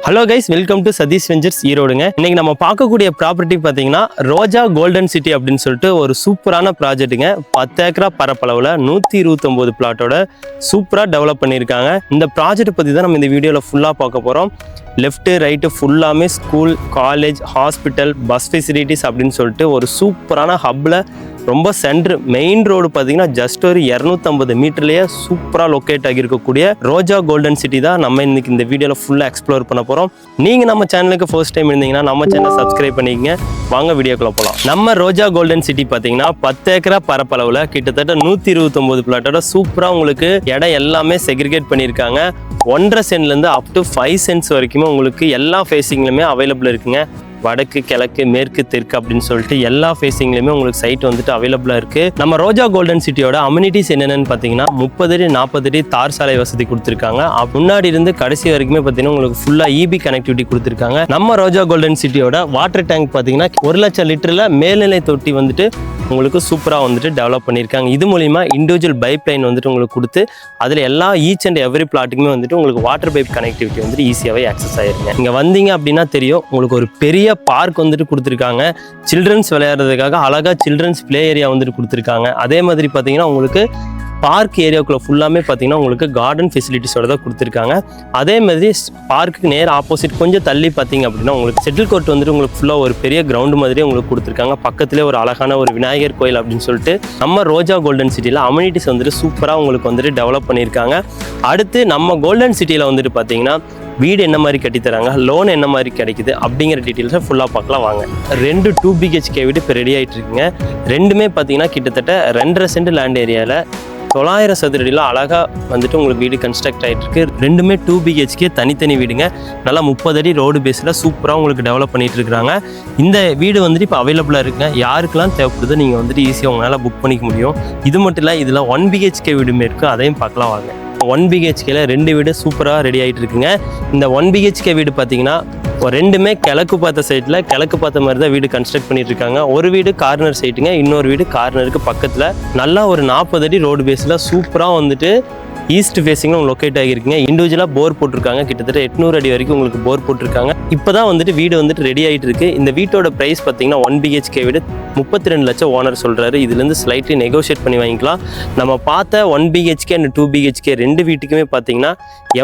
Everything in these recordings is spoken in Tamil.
Hello guys welcome to Satish ventures ஈரோடுங்க இன்னைக்கு நம்ம பார்க்கக்கூடிய ப்ராப்பர்ட்டி பார்த்தீங்கன்னா ரோஜா கோல்டன் சிட்டி அப்படின்னு சொல்லிட்டு ஒரு சூப்பரான ப்ராஜெக்ட்டுங்க பத்து ஏக்கரா பரப்பளவில் நூற்றி இருபத்தொம்போது பிளாட்டோட சூப்பராக டெவலப் பண்ணியிருக்காங்க. இந்த ப்ராஜெக்ட் பற்றி தான் நம்ம இந்த வீடியோவில் ஃபுல்லாக பார்க்க போகிறோம் லெஃப்ட்டு ரைட்டு ஃபுல்லாமே school college hospital bus facilities அப்படின்னு சொல்லிட்டு ஒரு சூப்பரான ஹப்பில் ரொம்ப சென்ட்ரு. மெயின் ரோடு பார்த்தீங்கன்னா ஜஸ்ட் ஒரு இரநூத்தம்பது மீட்டர்லேயே சூப்பராக லொக்கேட் ஆகியிருக்கக்கூடிய ரோஜா கோல்டன் சிட்டி தான் நம்ம இன்னைக்கு இந்த வீடியோவில் ஃபுல்லாக எக்ஸ்ப்ளோர் பண்ண போகிறோம் நீங்கள் நம்ம சேனலுக்கு ஃபர்ஸ்ட் டைம் இருந்தீங்கன்னா நம்ம சேனல் சப்ஸ்கிரைப் பண்ணிக்கங்க. வாங்க வீடியோக்குள்ள போகலாம் நம்ம ரோஜா கோல்டன் சிட்டி பார்த்தீங்கன்னா பத்து ஏக்கரா பரப்பளவில் கிட்டத்தட்ட நூற்றி இருபத்தொம்போது பிளாட்டோட சூப்பராக உங்களுக்கு இடம் எல்லாமே செக்ரிகேட் பண்ணியிருக்காங்க. ஒன்றரை சென்ட்லேருந்து அப் டு ஃபைவ் சென்ட்ஸ் வரைக்குமே உங்களுக்கு எல்லா ஃபேஸிங்லையுமே அவைலபிள் இருக்குங்க. வடக்கு கிழக்கு மேற்கு தெற்கு அப்படின்னு சொல்லிட்டு எல்லா ஃபேஸிங்லையுமே உங்களுக்கு சைட் வந்துட்டு அவைலபிளாக இருக்குது நம்ம ரோஜா கோல்டன் சிட்டியோட அம்யூனிட்டிஸ் என்னென்னு பார்த்தீங்கன்னா முப்பது அடி நாற்பது அடி தார் சாலை வசதி கொடுத்துருக்காங்க. முன்னாடி இருந்து கடைசி வரைக்குமே பார்த்தீங்கன்னா உங்களுக்கு ஃபுல்லாக இபி கனெக்டிவிட்டி கொடுத்துருக்காங்க. நம்ம ரோஜா கோல்டன் சிட்டியோட வாட்டர் டேங்க் பார்த்தீங்கன்னா ஒரு லட்சம் லிட்டரில் மேல்நிலை தொட்டி வந்துட்டு உங்களுக்கு சூப்பராக வந்துட்டு டெவலப் பண்ணியிருக்காங்க. இது மூலிமா இண்டிவிஜுவல் பைப் லைன் வந்துட்டு உங்களுக்கு கொடுத்து அதில் எல்லா ஈச் அண்ட் எவ்ரி பிளாட்டுக்குமே வந்துட்டு உங்களுக்கு வாட்டர் பைப் கனெக்டிவிட்டி வந்துட்டு ஈஸியாகவே ஆக்சஸ் ஆயிருங்க. இங்கே வந்தீங்க அப்படின்னா தெரியும் உங்களுக்கு ஒரு பெரிய பார்க் வந்துட்டு கொடுத்துருக்காங்க. சில்ட்ரன்ஸ் விளையாடுறதுக்காக அழகாக சில்ட்ரன்ஸ் ப்ளே ஏரியா வந்துட்டு கொடுத்துருக்காங்க. அதே மாதிரி பார்த்தீங்கன்னா உங்களுக்கு பார்க் ஏரியாவுக்குள்ள ஃபுல்லாமே பார்த்தீங்கன்னா உங்களுக்கு கார்டன் ஃபெசிலிட்டிஸோட தான் கொடுத்துருக்காங்க. அதே மாதிரி பார்க்குக்கு நேர் ஆப்போசிட் கொஞ்சம் தள்ளி பார்த்தீங்க அப்படின்னா உங்களுக்கு செட்டில் கோர்ட் வந்துட்டு உங்களுக்கு ஃபுல்லாக ஒரு பெரிய கிரவுண்டு மாதிரி உங்களுக்கு கொடுத்துருக்காங்க. பக்கத்துலேயே ஒரு அழகான ஒரு விநாயகர் கோயில் அப்படின்னு சொல்லிட்டு நம்ம ரோஜா கோல்டன் சிட்டியில் அம்யூனிட்டிஸ் வந்துட்டு சூப்பராக உங்களுக்கு வந்துட்டு டெவலப் பண்ணியிருக்காங்க. அடுத்து நம்ம கோல்டன் சிட்டியில் வந்துட்டு பார்த்தீங்கன்னா வீடு என்ன மாதிரி கட்டித்தராங்க லோன் என்ன மாதிரி கிடைக்குது அப்படிங்கிற டீட்டெயில்ஸை ஃபுல்லாக பார்க்கலாம் வாங்க. ரெண்டு டூ பிஹெச்கே வீடு இப்போ ரெடி ஆகிட்டு இருக்குங்க. ரெண்டுமே பார்த்தீங்கன்னா கிட்டத்தட்ட ரெண்டரை சென்ட் லேண்ட் ஏரியாவில் தொள்ளாயிரம் சதுரடியில் அழகாக வந்துட்டு உங்களுக்கு வீடு கன்ஸ்ட்ரக்ட் ஆகிட்டு இருக்கு ரெண்டுமே டூ பிஹெச்கே தனித்தனி வீடுங்க. நல்லா முப்பது அடி ரோடு பேஸில் சூப்பராக உங்களுக்கு டெவலப் பண்ணிட்டு இருக்காங்க. இந்த வீடு வந்துட்டு இப்போ அவைலபிளாக இருக்குங்க. யாருக்கெல்லாம் தேவைப்படுதோ நீங்கள் வந்துட்டு ஈஸியாக உங்களால் புக் பண்ணிக்க முடியும். இது மட்டும் இல்லை இதில் ஒன் பிஹெச்கே வீடுமே இருக்குது அதையும் பார்க்கலாம் வாங்க. ஒன் பிஹெச்கேல ரெண்டு வீடு சூப்பராக ரெடி ஆகிட்டு இருக்குங்க இந்த ஒன் பிஹெச்கே வீடு பார்த்தீங்கன்னா ரெண்டுமே கிழக்கு பார்த்த சைட்டில் கிழக்கு பார்த்த மாதிரி தான் வீடு கன்ஸ்ட்ரக்ட் பண்ணிட்டு இருக்காங்க ஒரு வீடு கார்னர் சைட்டுங்க இன்னொரு வீடு கார்னருக்கு பக்கத்தில். நல்லா ஒரு நாற்பது அடி ரோடு பேஸில் சூப்பராக வந்துட்டு ஈஸ்ட் ஃபேஸிங்கில் லொக்கேட் ஆகியிருக்குங்க. இண்டிவிஜுவலாக போர் போட்டிருக்காங்க. கிட்டத்தட்ட எட்நூறு அடி வரைக்கும் உங்களுக்கு போர் போட்டிருக்காங்க. இப்போ தான் வந்துட்டு வீடு வந்துட்டு ரெடி ஆகிட்டு இருக்கு இந்த வீட்டோட ப்ரைஸ் பார்த்தீங்கன்னா ஒன் பிஹெச்கே வீடு முப்பத்தி ரெண்டு லட்சம் ஓனர் சொல்கிறாரு இதுலேருந்து ஸ்லைட்லி நெகோஷியேட் பண்ணி வாங்கிக்கலாம். நம்ம பார்த்த one BHK and two BHK ரெண்டு வீட்டுக்குமே பார்த்தீங்கன்னா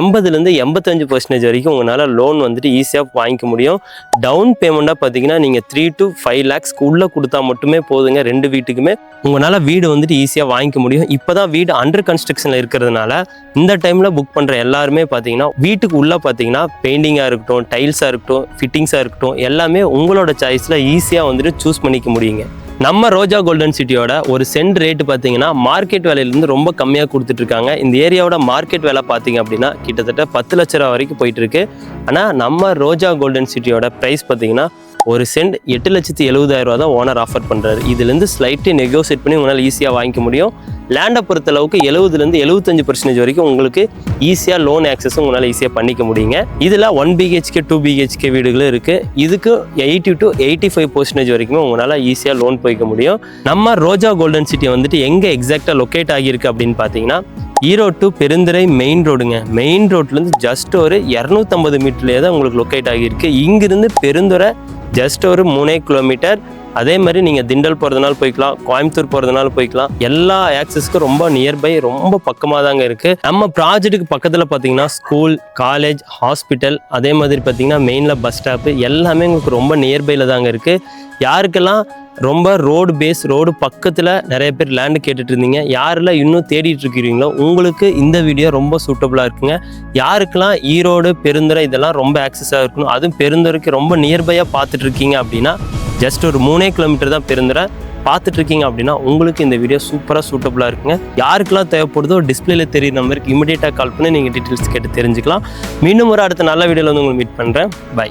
எண்பதுலேருந்து எண்பத்தஞ்சு பர்சன்டேஜ் வரைக்கும் உங்களால் லோன் வந்துட்டு ஈஸியாக வாங்கிக்க முடியும். டவுன் பேமெண்ட்டாக பார்த்தீங்கன்னா நீங்கள் த்ரீ டு ஃபைவ் லேக்ஸ்க்கு உள்ளே கொடுத்தா மட்டுமே போதுங்க. ரெண்டு வீட்டுக்குமே உங்களால் வீடு வந்துட்டு ஈஸியாக வாங்கிக்க முடியும். இப்போ தான் வீடு அண்டர் கன்ஸ்ட்ரக்ஷனில் இருக்கிறதுனால இந்த டைமில் புக் பண்ணுற எல்லாருமே பார்த்தீங்கன்னா வீட்டுக்கு உள்ளே பார்த்தீங்கன்னா பெயிண்டிங்காக இருக்கட்டும் டைல்ஸாக இருக்கட்டும் ஃபிட்டிங்ஸாக இருக்கட்டும் எல்லாமே உங்களோட சாய்ஸில் ஈஸியாக வந்துட்டு சூஸ் பண்ணிக்க முடியுங்க. நம்ம ரோஜா கோல்டன் சிட்டியோட ஒரு சென்ட் ரேட்டு பார்த்தீங்கன்னா மார்க்கெட் விலையிலேருந்து ரொம்ப கம்மியாக கொடுத்துட்ருக்காங்க. இந்த ஏரியாவோட மார்க்கெட் விலை பார்த்தீங்க அப்படின்னா கிட்டத்தட்ட பத்து லட்ச ரூபா வரைக்கும் போயிட்டு இருக்கு ஆனால் நம்ம ரோஜா கோல்டன் சிட்டியோட ப்ரைஸ் பார்த்தீங்கன்னா ஒரு சென்ட் எட்டு லட்சத்தி எழுபதாயிரம் ரூபா தான் ஓனர் ஆஃபர் பண்ணுறாரு இதுலேருந்து ஸ்லைட்லி நெகோசியேட் பண்ணி உங்களால் ஈஸியாக வாங்கிக்க முடியும். லேண்டை பொறுத்த அளவுக்கு எழுபதுலேருந்து எழுபத்தஞ்சு பர்சன்டேஜ் வரைக்கும் உங்களுக்கு ஈஸியாக லோன் ஆக்சஸும் உங்களால் ஈஸியாக பண்ணிக்க முடியுங்க. இதில் ஒன் பிஹெச்கே டூ பிஹெச்கே வீடுகளும் இருக்குது இதுக்கு eighty to eighty five percentage வரைக்கும் உங்களால் ஈஸியாக லோன் போய்க்க முடியும். நம்ம ரோஜா கோல்டன் சிட்டி வந்துட்டு எங்கே எக்ஸாக்டாக லொக்கேட் ஆகியிருக்கு அப்படின்னு பார்த்தீங்கன்னா ஈரோடு டு பெருந்துறை மெயின் ரோடுங்க மெயின் ரோட்லேருந்து ஜஸ்ட் ஒரு இரநூத்தம்பது மீட்டர்லேயே தான் உங்களுக்கு லொக்கேட் ஆகியிருக்கு. இங்கிருந்து பெருந்துறை ஜஸ்ட் ஒரு மூணே கிலோமீட்டர் அதே மாதிரி நீங்கள் திண்டல் போகிறதுனால போய்க்கலாம் கோயம்புத்தூர் போகிறதுனால போய்க்கலாம். எல்லா ஆக்சஸ்க்கும் ரொம்ப நியர்பை ரொம்ப பக்கமாக தாங்க இருக்குது நம்ம ப்ராஜெக்ட்டுக்கு பக்கத்தில் பார்த்தீங்கன்னா ஸ்கூல் காலேஜ் ஹாஸ்பிட்டல் அதே மாதிரி பார்த்தீங்கன்னா மெயினில் பஸ் ஸ்டாப்பு எல்லாமே உங்களுக்கு ரொம்ப நியர்பையில் தாங்க இருக்குது யாருக்கெல்லாம் ரொம்ப ரோடு பேஸ் ரோடு பக்கத்தில் நிறைய பேர் லேண்டு கேட்டுட்டு இருந்தீங்க யாரெல்லாம் இன்னும் தேடிட்டு இருக்கிறீங்களோ உங்களுக்கு இந்த வீடியோ ரொம்ப சூட்டபுளாக இருக்குங்க. யாருக்கெல்லாம் ஈரோடு பெருந்துறை இதெல்லாம் ரொம்ப ஆக்சஸாக இருக்கணும் அதுவும் பெருந்துறைக்கு ரொம்ப நியர்பையாக பார்த்துட்டு இருக்கீங்க அப்படின்னா ஜஸ்ட் ஒரு மூணே கிலோமீட்டர் தான் பெருந்துறை. பார்த்துட்டு இருக்கீங்க அப்படின்னா உங்களுக்கு இந்த வீடியோ சூப்பராக சூட்டபுளாக இருக்குங்க. யாருக்கெல்லாம் தேவைப்படுதோ டிஸ்பிளேல தெரியுற நம்பருக்கு இமிடியேட்டாக கால் பண்ணி நீங்கள் டீட்டெயில்ஸ் கேட்டு தெரிஞ்சுக்கலாம். மீண்டும் ஒரு அடுத்த நல்ல வீடியோவில் வந்து உங்களுக்கு மீட் பண்ணுறேன் பை